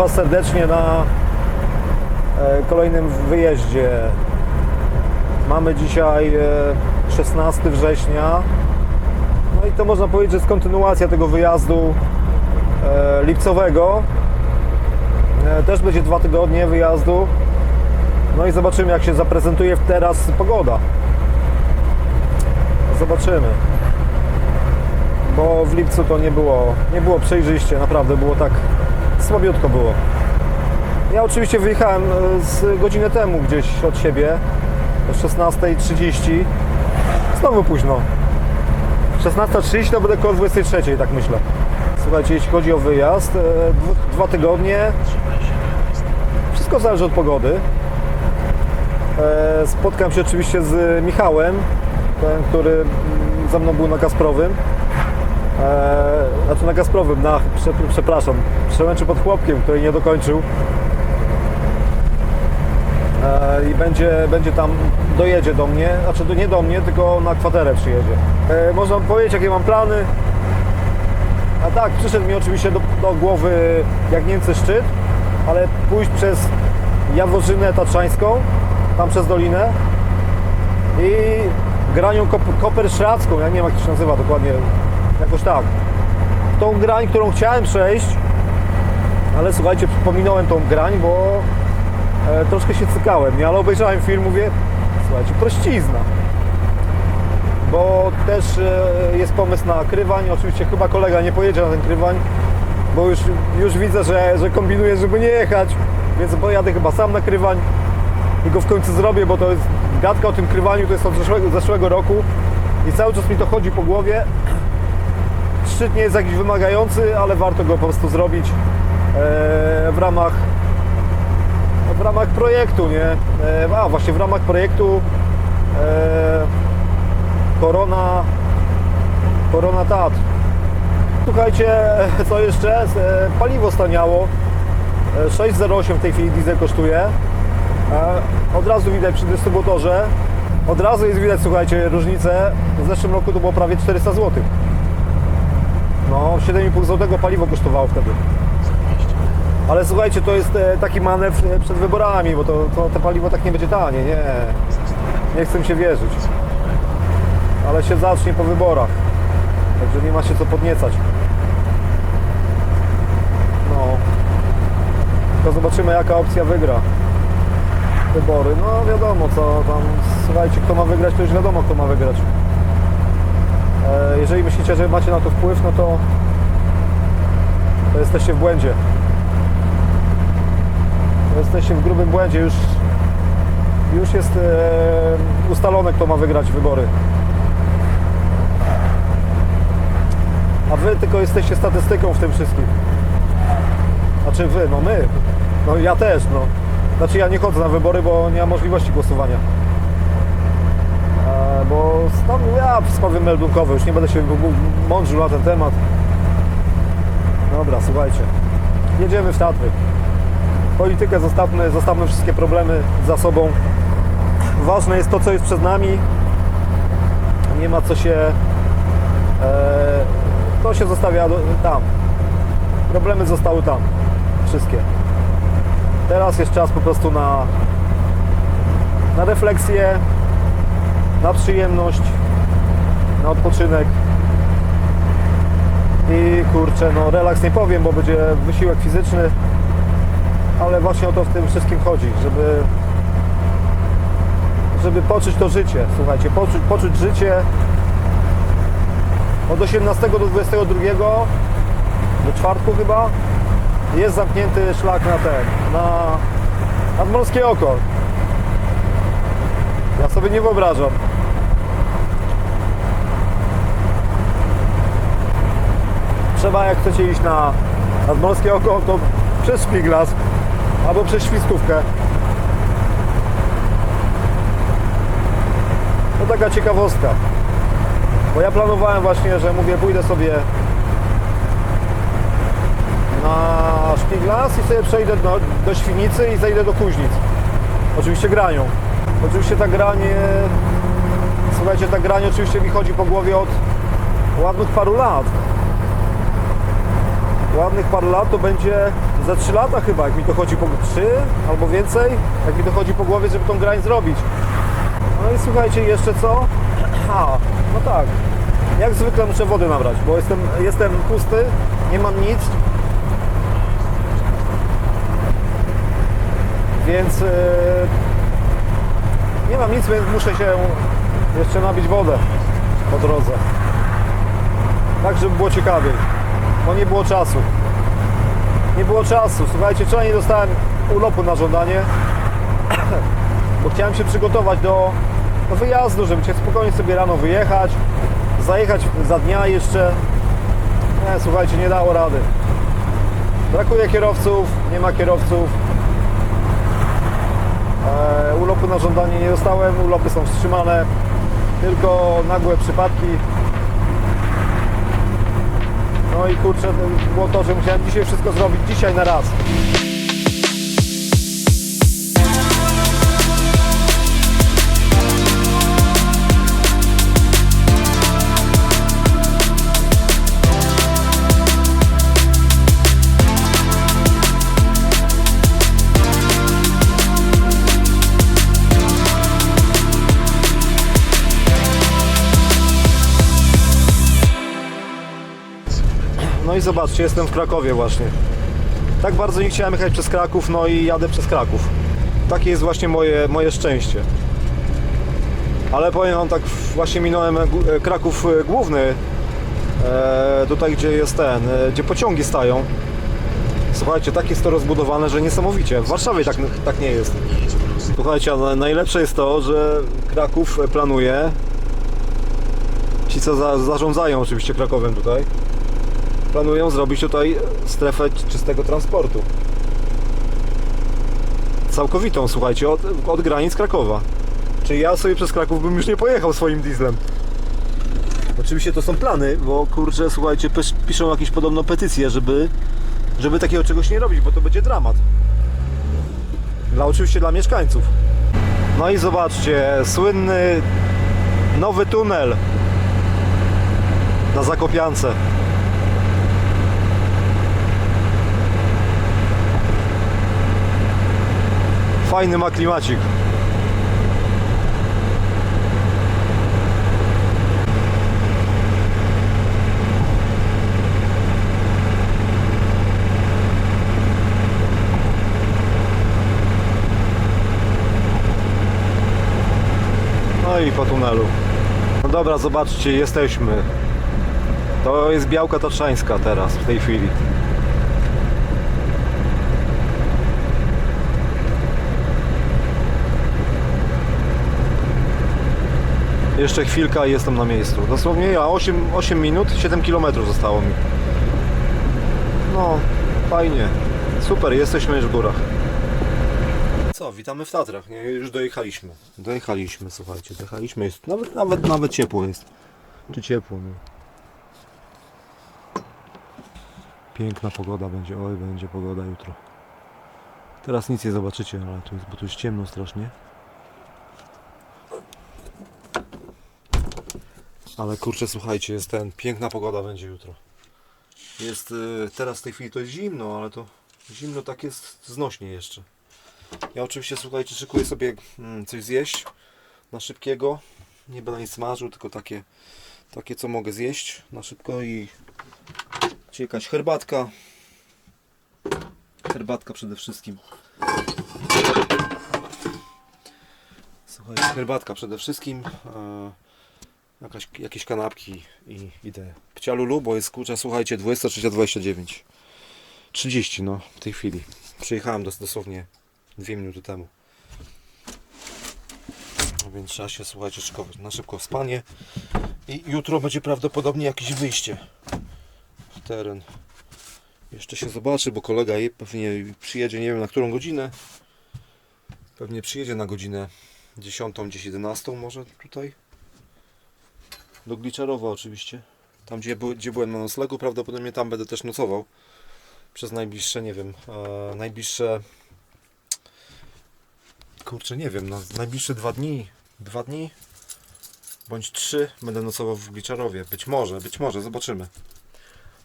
Was serdecznie na e, kolejnym wyjeździe. Mamy dzisiaj e, 16 września. No i to można powiedzieć, że jest kontynuacja tego wyjazdu e, lipcowego. E, Też będzie dwa tygodnie wyjazdu. No i zobaczymy, jak się zaprezentuje teraz pogoda. Zobaczymy. Bo w lipcu to nie było, nie było przejrzyście, naprawdę było tak słabiutko było. Ja oczywiście wyjechałem e, z godzinę temu gdzieś od siebie, o 16.30. Znowu późno. 16.30 to będę koło 23.00, tak myślę. Słuchajcie, jeśli chodzi o wyjazd, e, dwa tygodnie, wszystko zależy od pogody. E, Spotkam się oczywiście z Michałem, ten, który mm, ze mną był na Kasprowym. Znaczy na Gazprowym, na, przepraszam, przełęczy pod Chłopkiem, który nie dokończył. E, I będzie, będzie tam, dojedzie do mnie, znaczy nie do mnie, tylko na kwaterę przyjedzie. E, można powiedzieć, jakie mam plany. A tak, przyszedł mi oczywiście do, do głowy jak Niemcy szczyt, ale pójść przez Jaworzynę Tatrzańską, tam przez Dolinę i granią kop, Koperszracką, ja nie wiem jak się nazywa dokładnie, jakoś tak. Tą grań, którą chciałem przejść, ale słuchajcie, pominąłem tą grań, bo e, troszkę się cykałem, nie? ale obejrzałem film, mówię, słuchajcie, prościzna. Bo też e, jest pomysł na krywań, oczywiście chyba kolega nie pojedzie na ten krywań, bo już, już widzę, że, że kombinuje, żeby nie jechać, więc pojadę chyba sam na krywań i go w końcu zrobię, bo to jest gadka o tym krywaniu, to jest od zeszłego, zeszłego roku i cały czas mi to chodzi po głowie. Szczyt nie jest jakiś wymagający, ale warto go po prostu zrobić e, w ramach w ramach projektu, nie? E, a właśnie w ramach projektu e, Korona Korona Tat. Słuchajcie, co jeszcze? Paliwo staniało. E, 6,08 w tej chwili diesel kosztuje. Od razu widać przy dystrybutorze. Od razu jest widać, słuchajcie, różnicę. W zeszłym roku to było prawie 400 zł. No, 7,5 zł paliwo kosztowało wtedy. Ale słuchajcie, to jest e, taki manewr e, przed wyborami, bo to, to, to paliwo tak nie będzie tanie, nie. Nie chcę się wierzyć. Ale się zacznie po wyborach. Także nie ma się co podniecać. No. To zobaczymy jaka opcja wygra. Wybory. No wiadomo co tam. Słuchajcie, kto ma wygrać, to już wiadomo kto ma wygrać. E, Jeżeli myślicie, że macie na to wpływ, no to, to jesteście w błędzie. Jesteście w grubym błędzie. Już, już jest e, ustalone, kto ma wygrać wybory. A wy tylko jesteście statystyką w tym wszystkim. Znaczy wy, no my. No ja też, no. Znaczy ja nie chodzę na wybory, bo nie mam możliwości głosowania. E, bo tam ja sprawy meldunkowe, już nie będę się mądrzył na ten temat. Dobra, słuchajcie. Jedziemy w Tatry. Politykę zostawmy, zostawmy wszystkie problemy za sobą. Ważne jest to, co jest przed nami. Nie ma co się... E, to się zostawia tam. Problemy zostały tam. Wszystkie. Teraz jest czas po prostu na, na refleksję, na przyjemność, na odpoczynek. I kurczę, no relaks nie powiem, bo będzie wysiłek fizyczny, ale właśnie o to w tym wszystkim chodzi, żeby żeby poczuć to życie, słuchajcie, poczuć, poczuć życie od 18 do 22 do czwartku chyba jest zamknięty szlak na ten, na nadmorskie oko. Ja sobie nie wyobrażam. Trzeba jak chcecie iść na nadmorskie oko, to przez Szpiglas albo przez Świstówkę. To taka ciekawostka. Bo ja planowałem właśnie, że mówię, pójdę sobie na Szpiglas i sobie przejdę do, do Świnicy i zejdę do Kuźnic. Oczywiście granią. Oczywiście ta granie, słuchajcie, ta grań oczywiście mi chodzi po głowie od ładnych paru lat. Ładnych parę lat to będzie za 3 lata chyba, jak mi to chodzi po 3 albo więcej, jak mi to chodzi po głowie, żeby tą grań zrobić. No i słuchajcie, jeszcze co? A, no tak. Jak zwykle muszę wody nabrać, bo jestem, jestem pusty, nie mam nic. Więc e, nie mam nic, więc muszę się jeszcze nabić wodę po drodze. Tak, żeby było ciekawiej. Bo nie było czasu. Nie było czasu. Słuchajcie, wczoraj nie dostałem urlopu na żądanie, bo chciałem się przygotować do, do wyjazdu, żeby cię spokojnie sobie rano wyjechać, zajechać za dnia jeszcze. Nie, słuchajcie, nie dało rady. Brakuje kierowców, nie ma kierowców. E, urlopu na żądanie nie dostałem, urlopy są wstrzymane. Tylko nagłe przypadki. No i kurczę, było to, że musiałem dzisiaj wszystko zrobić dzisiaj na raz. I zobaczcie, jestem w Krakowie właśnie. Tak bardzo nie chciałem jechać przez Kraków, no i jadę przez Kraków. Takie jest właśnie moje, moje szczęście. Ale powiem wam tak, właśnie minąłem e, Kraków e, główny, e, tutaj gdzie jest ten, gdzie pociągi stają. Słuchajcie, tak jest to rozbudowane, że niesamowicie. W Warszawie tak, tak nie jest. Słuchajcie, najlepsze jest to, że Kraków planuje, ci co za, zarządzają oczywiście Krakowem tutaj, planują zrobić tutaj strefę czystego transportu. Całkowitą, słuchajcie, od, od granic Krakowa. Czyli ja sobie przez Kraków bym już nie pojechał swoim dieslem. Oczywiście to są plany, bo kurczę, słuchajcie, pis- piszą jakieś podobno petycje, żeby, żeby takiego czegoś nie robić, bo to będzie dramat. Dla oczywiście dla mieszkańców. No i zobaczcie, słynny nowy tunel na Zakopiance. Fajny ma klimacik. No i po tunelu. No dobra, zobaczcie, jesteśmy. To jest Białka Tatrzańska teraz, w tej chwili. Jeszcze chwilka i jestem na miejscu. Dosłownie ja 8, 8 minut, 7 km zostało mi. No, fajnie. Super, jesteśmy już w górach. Co, witamy w Tatrach. Nie, już dojechaliśmy. Dojechaliśmy, słuchajcie, dojechaliśmy. Jest, nawet, nawet, nawet ciepło jest. Czy ciepło, no. Piękna pogoda będzie, oj, będzie pogoda jutro. Teraz nic nie zobaczycie, ale tu jest, bo tu jest ciemno strasznie. Ale kurczę, słuchajcie, jest ten, piękna pogoda będzie jutro. Jest, y, teraz w tej chwili to jest zimno, ale to zimno tak jest znośnie jeszcze. Ja oczywiście, słuchajcie, szykuję sobie mm, coś zjeść na szybkiego. Nie będę nic smażył, tylko takie, takie co mogę zjeść na szybko i czy jakaś herbatka. Herbatka przede wszystkim. Słuchajcie, herbatka przede wszystkim. Jakaś, jakieś kanapki i idę. Pcialulu, bo jest kurczę, słuchajcie, 23.29. 30 no, w tej chwili. Przyjechałem dos- dosłownie dwie minuty temu. No Więc trzeba się, słuchajcie, szykować na szybko spanie. I jutro będzie prawdopodobnie jakieś wyjście w teren. Jeszcze się zobaczy, bo kolega pewnie przyjedzie, nie wiem na którą godzinę. Pewnie przyjedzie na godzinę 10, gdzieś 11 może tutaj. Do Gliczarowa oczywiście. Tam gdzie, gdzie byłem na noclegu, prawdopodobnie tam będę też nocował. Przez najbliższe, nie wiem, e, najbliższe... Kurczę, nie wiem, na najbliższe dwa dni, dwa dni, bądź trzy będę nocował w Gliczarowie. Być może, być może, zobaczymy.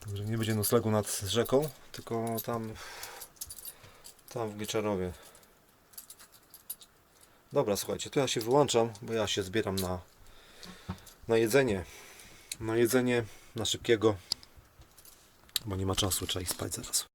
Także nie będzie noclegu nad rzeką, tylko tam, tam w Gieczarowie. Dobra, słuchajcie, to ja się wyłączam, bo ja się zbieram na, na jedzenie. Na jedzenie, na szybkiego, bo nie ma czasu, trzeba iść spać zaraz.